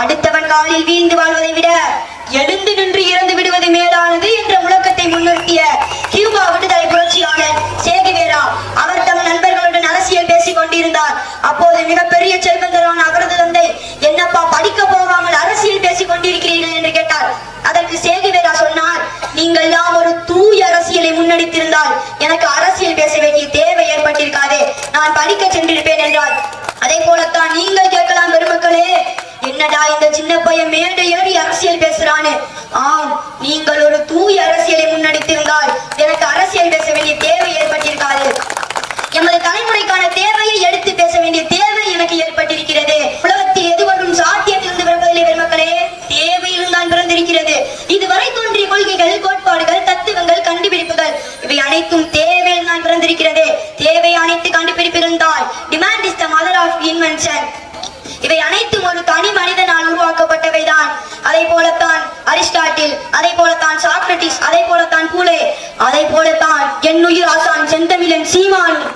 அடுத்தவன் காலில் வீழ்ந்து வாழ்வதை விட எழுந்து நின்று இறந்து விடுவது மேலானது என்ற முழக்கத்தை முன்னிறுத்திய கியூபா விடுதலை புரட்சியாளர் சேகுவேரா அவர் தம் நண்பர்களுடன் அரசியல் பேசிக் கொண்டிருந்தார். அப்போது மிகப்பெரிய செல்வந்தரான அவரது தந்தை என்னப்பா படிக்க போகாமல் அரசியல் பேசிக் கொண்டிருக்கிறீர்கள்? என்று கேட்டார். அதற்கு சேகுவேரா சொன்னார் நீங்கள் எல்லாம் ஒரு தூய அரசியலை முன்னெடுத்திருந்தால் எனக்கு அரசியல் பேச வேண்டிய தேவை ஏற்பட்டிருக்காதே. நான் படிக்க சென்றிருப்பேன் என்றார். அதே போலத்தான் நீங்கள் சின்ன பையன் மேடை ஏறி அரசியல் பேசுறானு. ஆம் நீங்கள் ஒரு தூய அரசியலை முன்னெடுத்திருந்தால் எனக்கு அரசியல் பேச வேண்டிய தேவை ஏற்பட்டிருக்காது. எமது தலைமுறைக்கான தேவையை எடுத்து பேச வேண்டிய தேவை எனக்கு ஏற்பட்டிருக்கிறது. உலகத்தில் எதுவரும் சாத்தியத்திலிருந்து பிறப்பதில்லை பெருமக்களே. தேவையிலும் தான் பிறந்திருக்கிறது. இதுவரை தோன்றிய கொள்கைகள் கோட்பாடுகள் தத்துவங்கள் கண்டுபிடிப்புகள் இவை அனைத்தும் தேவையில் தான் பிறந்திருக்கிறது. தேவை அனைத்து கண்டுபிடிப்பிருந்தால் demand is the mother of invention இவை அனைத்து ஒரு தனி மனிதனால் உருவாக்கப்பட்டவைதான் அதை போலத்தான் அரிஸ்டாட்டில் அதை போலத்தான் அதை போலத்தான் பூலே அதை போலத்தான் என்னுயிர் ஆசான் செந்தமிழன் சீமானும்